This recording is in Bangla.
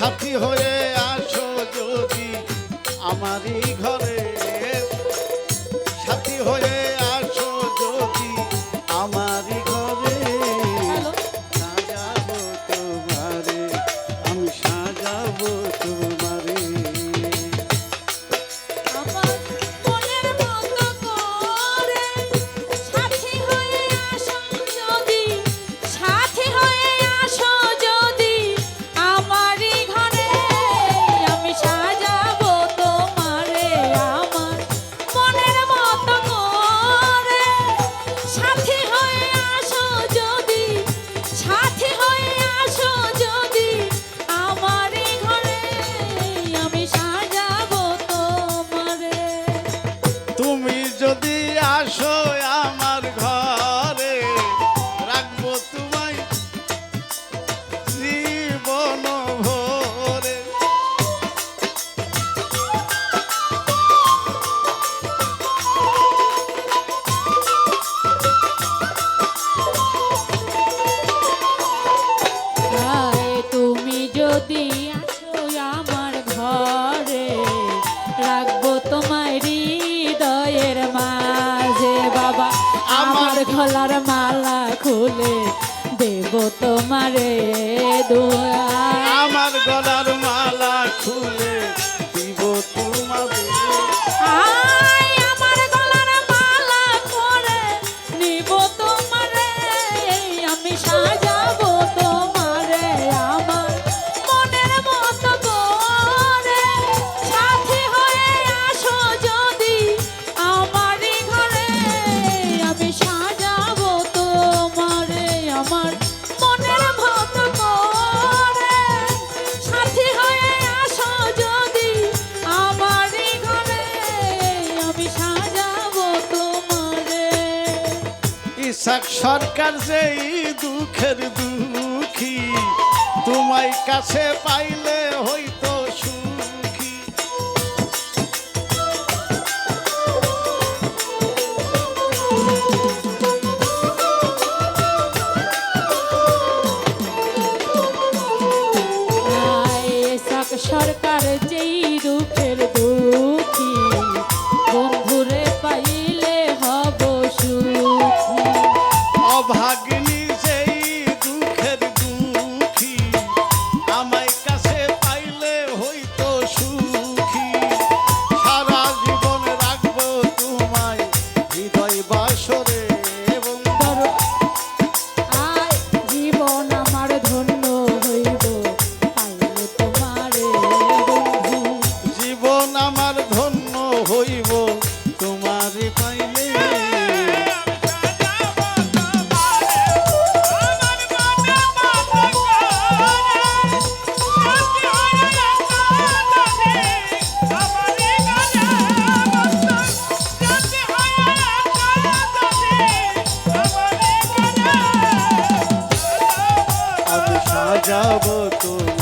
সাথী হয়ে আসো যদি আমারই গলার মালা খুলে দেব তোমারে দোয়া। আমার গলার মালা খুলে দেব তোমারে ইসাক সরকার যেই দুঃখের দুঃখী তোমায় কাছে পাইলে হইতো সুখী। সরকার যেই দুঃখ যাব তুমি